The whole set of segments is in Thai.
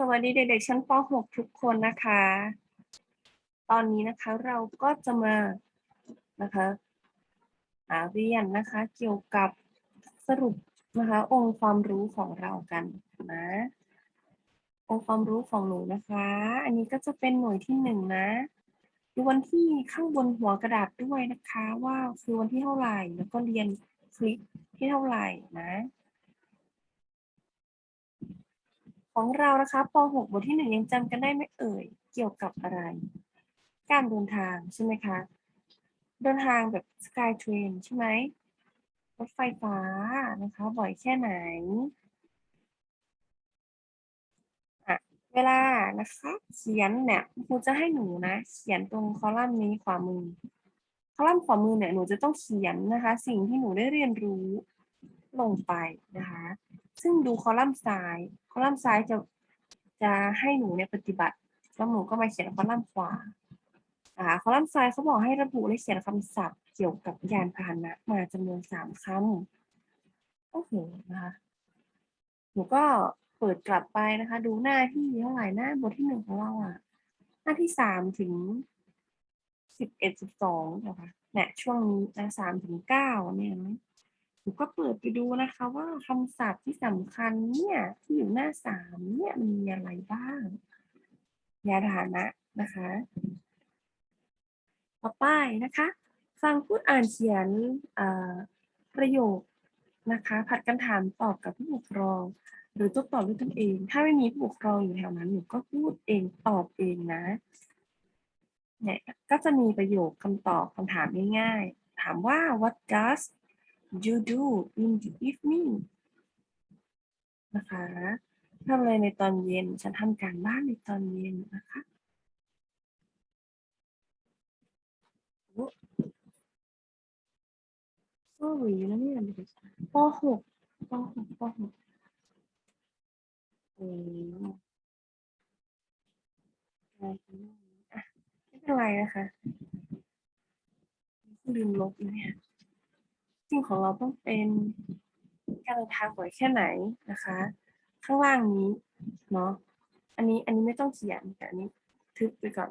สวัสดีเด็กๆชั้นป .6 ทุกคนนะคะ ตอนนี้นะคะเราก็จะมานะคะอ่าเรียนนะคะเกี่ยวกับสรุปนะคะองค์ความรู้ของเรากันนะองค์ความรู้ของหนูนะคะ อันนี้ก็จะเป็นหน่วยที่หนึ่งนะดูวันที่ข้างบนหัวกระดาษด้วยนะคะ ว่าคือวันที่เท่าไหร่แล้วก็เรียนคลิปที่เท่าไหร่นะ ของเรานะคะป .6 บทที่หนึ่งยังจำกันได้ไหมเอ่ย เกี่ยวกับอะไร การเดินทางใช่ไหมคะ เดินทางแบบสกายเทรนใช่ไหมรถไฟฟ้านะคะ บ่อยแค่ไหนเวลานะคะ เขียนเนี่ยครูจะให้หนูนะ เขียนตรงคอลัมน์นี้ขวามือ คอลัมน์ขวามือเนี่ยหนูจะต้องเขียนนะคะ สิ่งที่หนูได้เรียนรู้ ลงไปนะคะ ซึ่งดูคอลัมน์ซ้าย คอลัมน์ซ้ายจะจะให้หนูเนี่ยปฏิบัติ แล้วหนูก็มาเขียนคอลัมน์ขวาอ่าคอลัมน์ซ้ายเขาบอกให้ระบุและเขียนคำศัพท์เกี่ยวกับยานพาหนะมาจำนวนสามคำโอ้โหนะคะหนูก็เปิดกลับไปนะคะ ดูหน้าที่เท่าไหร่หน้าบทที่หนึ่งของเราอะหน้าที่สามถึงสิบเอ็ดสิบสองนะคะเนี่ยช่วงนี้นะสามถึงเก้าเนี่ยนะ นูก็เปิดไปดูนะคะ ว่าคำศัพท์ที่สำคัญเนี่ยที่อยู่หน้าสามเนี่ยมีอะไรบ้างยานพานะนะคะ ต่อไปนะคะ ฟังพูดอ่านเขียนอ่อประโยคนะคะ ผัดกันถามตอบกับผู้ปกครอง หรือตัวตอบด้วยตนเอง ถ้าไม่มีผู้ปกครองอยู่แถวนั้นหนูก็พูดเองตอบเองนะเนี่ยก็จะมีประโยคคำตอบคำถามง่ายๆ ถามว่า what does you do in the evening นะคะทำอะไรในตอนเย็น ฉันทำการบ้านในตอนเย็นนะคะโอ้ sorry นะเนี่ยเด็กป .6 ป .6 ป .6 โอ้อะไรกันเนี่ยไม่เป็นไรนะคะลืมลบเนี่ย สิ่งของเราต้องเป็นการเดินทางบ่อยแค่ไหนนะคะ ข้างล่างนี้เนาะอันนี้อันนี้ไม่ต้องเขียนแต่อันนี้ทึบไปก่อน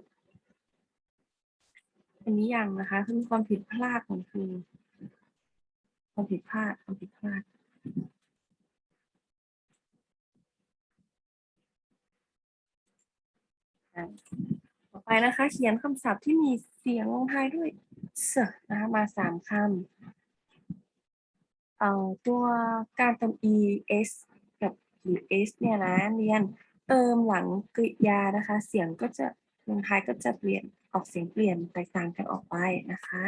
อันนี้ยังนะคะคือความผิดพลาดของครูความผิดพลาดความผิดพลาดต่อไปนะคะ เขียนคำศัพท์ที่มีเสียงลงท้ายด้วยเสนะคะมาสามคำ เอ่อตัวการเติม es กับหรือ s เนี่ยนะเรียนเติมหลังกริยานะคะ เสียงก็จะลงท้ายก็จะเปลี่ยนออกเสียงเปลี่ยนแตกต่างกันออกไปนะคะ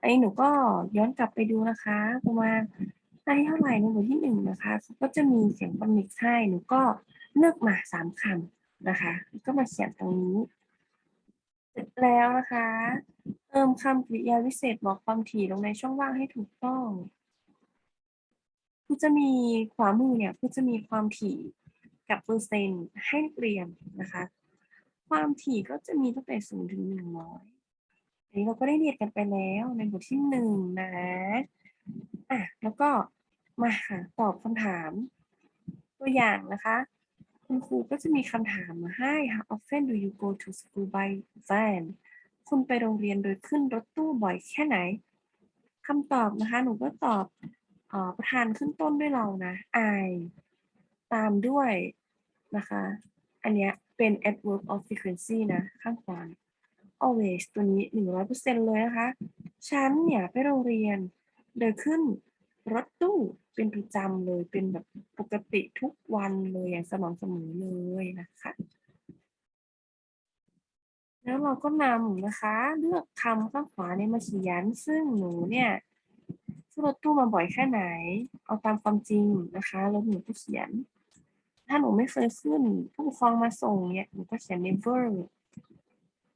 อันนี้หนูก็ย้อนกลับไปดูนะคะประมาณหน้าที่เท่าไหร่ในบทที่หนึ่งนะคะก็จะมีเสียงคอมิกให้หนูก็เลือกมาสามคำนะคะ ก็มาเขียนตรงนี้เสร็จแล้วนะคะ เติมคำกริยาวิเศษบอกความถี่ลงในช่องว่างให้ถูกต้อง คือจะมีขวามือเนี่ยคือจะมีความถี่กับเปอร์เซ็นต์ให้นักเรียนนะคะ ความถี่ก็จะมีตั้งแต่ศูนย์ถึงหนึ่งร้อยอันนี้เราก็ได้เรียนกันไปแล้วในบทที่หนึ่งนะอะแล้วก็มาค่ะตอบคำถามตัวอย่างนะคะ คุณครูก็จะมีคำถามมาให้ How often do you go to school by van คุณไปโรงเรียนโดยขึ้นรถตู้บ่อยแค่ไหนคำตอบนะคะ หนูก็ตอบ ประธานขึ้นต้นด้วยเรานะ I ตามด้วยนะคะ อันเนี้ยเป็น adverb of frequency นะ ข้างขวา always ตัวนี้ 100%เลยนะคะ ฉันเนี่ยไปโรงเรียนโดยขึ้นรถตู้เป็นประจำเลย เป็นแบบปกติทุกวันเลยอย่างสม่ำเสมอเลยนะคะ แล้วเราก็นำนะคะ เลือกคำข้างขวาเนี่ยมาเขียน ซึ่งหนูเนี่ย ขึ้นรถตู้มาบ่อยแค่ไหน เอาตามความจริงนะคะแล้วหนูก็เขียน ถ้าหนูไม่เคยขึ้นผู้ปกครองมาส่งเนี่ยหนูก็เขียน never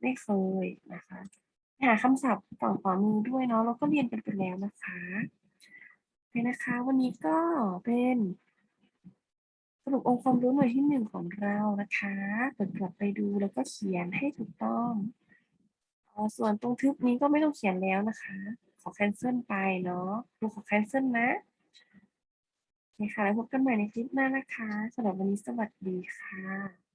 ไม่เคยนะคะ หาคำศัพท์ฝั่งขวามือด้วยเนาะเราก็เรียนกันไปแล้วนะคะโอเคนะคะ วันนี้ก็เป็นสรุปองค์ความรู้หน่วยที่หนึ่งของเรานะคะเปิดกลับไปดูแล้วก็เขียนให้ถูกต้องอส่วนตรงทึบนี้ก็ไม่ต้องเขียนแล้วนะคะ ขอ cancel ไปเนาะดูขอแคนเซิลนะโอเคค่ะแล้วพบกันใหม่ในคลิปหน้านะคะสำหรับวันนี้สวัสดีค่ะ